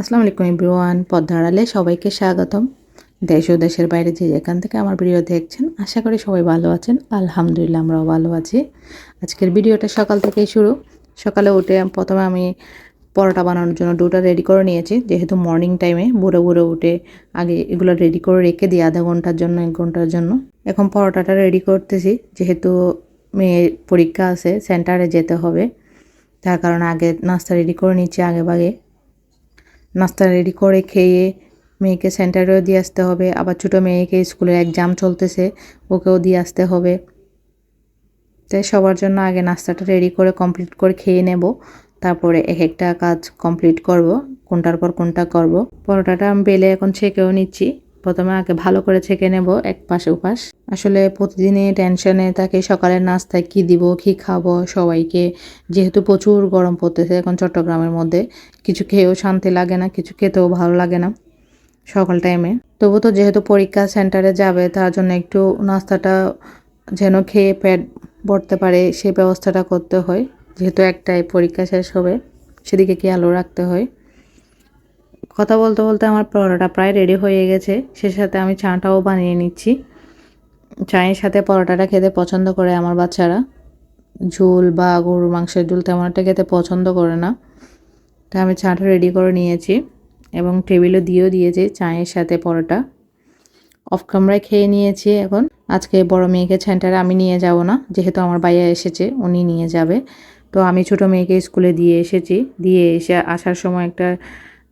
আসসালামু আলাইকুম এভরিওয়ান পদ্মারালে সবাইকে স্বাগতম। দেশ ও দেশের বাইরে যে যেখান থেকে আমার ভিডিও দেখছেন, আশা করি সবাই ভালো আছেন। আলহামদুলিল্লাহ, আমরাও ভালো আছি। আজকের ভিডিওটা সকাল থেকেই শুরু। সকালে উঠে প্রথমে আমি পরোটা বানানোর জন্য ডোটা রেডি করে নিয়েছি। যেহেতু মর্নিং টাইমে বুড়ো বুড়ো উঠে আগে এগুলো রেডি করে রেখে দিই আধা ঘণ্টার জন্য, এক ঘণ্টার জন্য। এখন পরোটাটা রেডি করতেছি। যেহেতু মেয়ের পরীক্ষা আছে সেন্টারে যেতে হবে। তার কারণে আগে নাস্তা রেডি করে নিচ্ছি আগে ভাগে। নাস্তা রেডি করে খেয়ে মেয়েকে সেন্টারেও দিয়ে আসতে হবে। আবার ছোটো মেয়েকে স্কুলের এক্সাম চলতেছে, ওকেও দিয়ে আসতে হবে। তাই সবার জন্য আগে নাস্তাটা রেডি করে কমপ্লিট করে খেয়ে নেব। তারপরে এক একটা কাজ কমপ্লিট করব, কোনটার পর কোনটা করব। পরোটাটা আমি বেলে এখন ছেঁকেও নিচ্ছি। প্রথমে আগে ভালো করে ছেঁকে নেব এক পাশে উপাস আসলে প্রতিদিনই টেনশনে তাকে সকালের নাস্তায় কি দিব, কি খাব সবাইকে, যেহেতু প্রচুর গরম পড়তেছে এখন চট্টগ্রামের মধ্যে, কিছু খেয়েও শান্তি লাগে না, কিছু খেতেও ভালো লাগে না সকাল টাইমে তবু তো যেহেতু পরীক্ষা সেন্টারে যাবে, তার জন্য একটু নাস্তাটা যেন খেয়ে পেট ভরতে পারে সেই ব্যবস্থাটা করতে হয়, যেহেতু একটাই পরীক্ষা শেষ হবে, সেদিকে আলো রাখতে হয়। কথা বলতে বলতে আমার পরোটা প্রায় রেডি হয়ে গেছে। সে সাথে আমি চাটাও বানিয়ে নিচ্ছি। চায়ের সাথে পরোটাটা খেতে পছন্দ করে আমার বাচ্চারা। ঝোল বা গরুর মাংসের ঝোল তেমন একটা খেতে পছন্দ করে না। তা আমি চাটা রেডি করে নিয়েছি এবং টেবিলও দিয়েও দিয়েছি চায়ের সাথে পরোটা। অফ ক্যামেরায় খেয়ে নিয়েছি এখন। আজকে বড় মেয়েকে সেন্টারে আমি নিয়ে যাব না, যেহেতু আমার বাইরে এসেছে, উনি নিয়ে যাবে। তো আমি ছোট মেয়েকে স্কুলে দিয়ে এসেছি। দিয়ে এসে আসার সময় একটা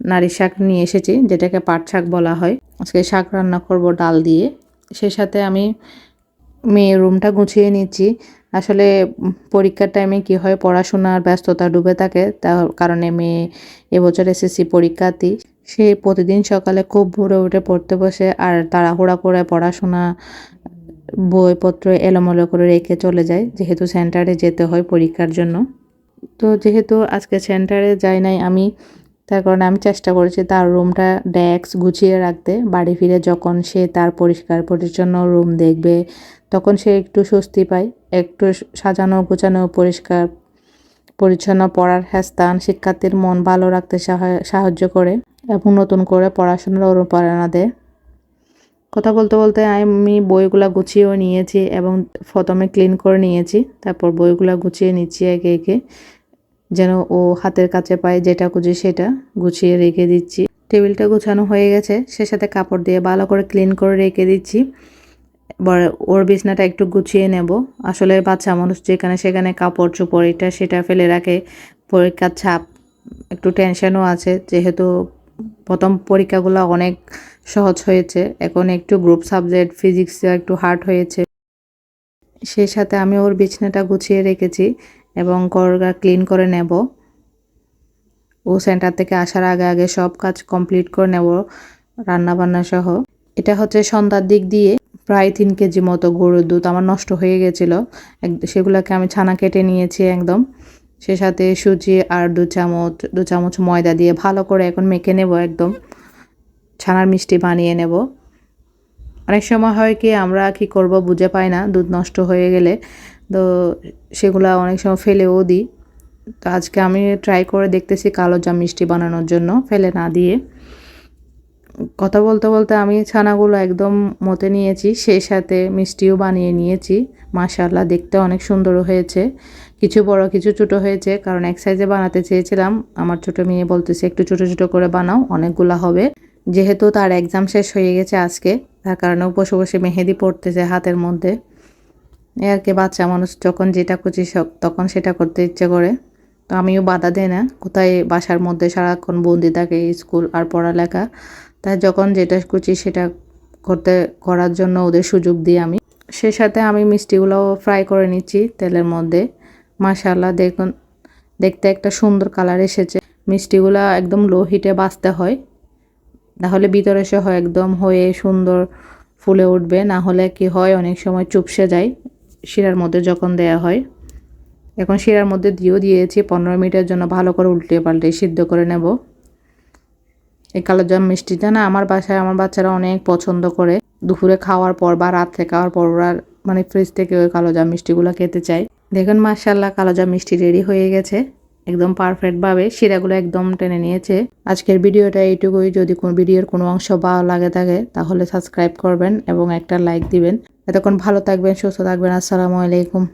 নারী শাক নিয়ে এসেছি, যেটাকে পাট শাক বলা হয়। আজকে শাক রান্না করব ডাল দিয়ে। সে সাথে আমি মেয়ের রুমটা গুছিয়ে নিচ্ছি। আসলে পরীক্ষার টাইমে কি হয় পড়াশোনার ব্যস্ততা ডুবে থাকে, তার কারণে মেয়ে এবছর এসএসসি পরীক্ষার্থী। সে প্রতিদিন সকালে খুব ভোরে উঠে পড়তে বসে আর তাড়াহুড়া করে পড়াশোনা বইপত্র এলোমেলো করে রেখে চলে যায়, যেহেতু সেন্টারে যেতে হয় পরীক্ষার জন্য। তো যেহেতু আজকে সেন্টারে যাই নাই আমি তার কারণে আমি চেষ্টা করেছি তার রুমটা ডেস্ক গুছিয়ে রাখতে, বাড়ি ফিরে যখন সে তার পরিষ্কার পরিচ্ছন্ন রুম দেখবে, তখন সে একটু স্বস্তি পায়। একটু সাজানো গোছানো, পরিষ্কার পরিচ্ছন্ন পড়ার স্থান শিক্ষার্থীর মন ভালো রাখতে সাহায্য করে এবং নতুন করে পড়াশোনার অনুপ্রেরণা দেয়। কথা বলতে বলতে আমি বইগুলা গুছিয়েও নিয়েছি এবং প্রথমে ক্লিন করে নিয়েছি। তারপর বইগুলা গুছিয়ে নিচ্ছি একে একে। যেন ও হাতের কাছে পায় যেটা খুঁজি সেটা গুছিয়ে রেখে দিচ্ছি। টেবিলটা গুছানো হয়ে গেছে। সে সাথে কাপড় দিয়ে ভালো করে ক্লিন করে রেখে দিচ্ছি। ওর বিছনাটা একটু গুছিয়ে নেব। আসলে বাচ্চা মানুষ যেখানে সেখানে কাপড় চোপড় এটা সেটা ফেলে রাখে। পরীক্ষার ছাপ, একটু টেনশনও আছে। যেহেতু প্রথম পরীক্ষাগুলো অনেক সহজ হয়েছে। এখন একটু গ্রুপ সাবজেক্ট ফিজিক্স একটু হার্ড হয়েছে। সেই সাথে আমি ওর বিছনাটা গুছিয়ে রেখেছি। এবং করগা ক্লিন করে নেব। ও সেন্টার থেকে আসার আগে আগে সব কাজ কমপ্লিট করে নেব রান্না বান্না সহ। এটা হচ্ছে সন্ধ্যার দিক দিয়ে প্রায় তিন কেজি মতো গরুর দুধ আমার নষ্ট হয়ে গেছিল। সেগুলোকে আমি ছানা কেটে নিয়েছি একদম। সে সাথে সুজি আর দু চামচ দু চামচ ময়দা দিয়ে ভালো করে এখন মেখে নেব একদম। ছানার মিষ্টি বানিয়ে নেব। অনেক সময় হয় কি আমরা কি করব বুঝে পাই না, দুধ নষ্ট হয়ে গেলে। তো সেগুলো অনেক সময় ফেলেও দিই। তো আজকে আমি ট্রাই করে দেখতেছি কালো জাম মিষ্টি বানানোর জন্য, ফেলে না দিয়ে। কথা বলতে বলতে আমি ছানাগুলো একদম মতে নিয়েছি সেই সাথে মিষ্টিও বানিয়ে নিয়েছি। মাশাল্লাহ দেখতে অনেক সুন্দর হয়েছে। কিছু বড়, কিছু ছোট হয়েছে, কারণ এক সাইজে বানাতে চেয়েছিলাম। আমার ছোট মেয়ে বলতেছে, একটু ছোট ছোট করে বানাও, অনেকগুলো হবে। যেহেতু তার এক্সাম শেষ হয়ে গেছে আজকে, তার কারণেও বসে বসে মেহেদি পড়তেছে হাতের মধ্যে। এ আর কি বাচ্চা মানুষ যখন যেটা খুঁজি তখন সেটা করতে ইচ্ছে করে। তো আমিও বাধা দেয় না, কোথায় বাসার মধ্যে সারাক্ষণ বন্দি থাকে, স্কুল আর পড়ালেখা, তাই যখন যেটা খুঁজি সেটা করতে, করার জন্য ওদের সুযোগ দিই আমি। সে সাথে আমি মিষ্টিগুলো ফ্রাই করে নিচ্ছি তেলের মধ্যে। মাশাল্লাহ দেখুন, দেখতে একটা সুন্দর কালার এসেছে। মিষ্টিগুলো একদম লো হিটে বাঁচতে হয়। তাহলে ভিতরে সহ একদম হয়ে সুন্দর ফুলে উঠবে না হলে কি হয় অনেক সময় চুপসে যায়। শিরার মধ্যে যখন দেয়া হয়, এখন শিরার মধ্যে দিয়েও দিয়েছি, পনেরো মিনিটের জন্য ভালো করে উল্টে পাল্টে সিদ্ধ করে নেব। এই কালো জাম মিষ্টিটা না আমার বাসায়, আমার বাচ্চারা অনেক পছন্দ করে। দুপুরে খাওয়ার পর বা রাত্রে খাওয়ার পর ওরা মানে ফ্রিজ থেকে ওই কালো জাম মিষ্টিগুলো খেতে চায়। দেখুন মার্শাল্লাহ কালো জাম মিষ্টি রেডি হয়ে গেছে। একদম পারফেক্টভাবে শিরাগুলো একদম টেনে নিয়েছে। আজকের ভিডিওটা এইটুকুই। যদি কোন ভিডিওর কোনো অংশ ভালো লাগে থাকে, তাহলে সাবস্ক্রাইব করবেন এবং একটা লাইক দিবেন। এতক্ষণ ভালো থাকবেন সুস্থ থাকবেন। আসসালামু আলাইকুম।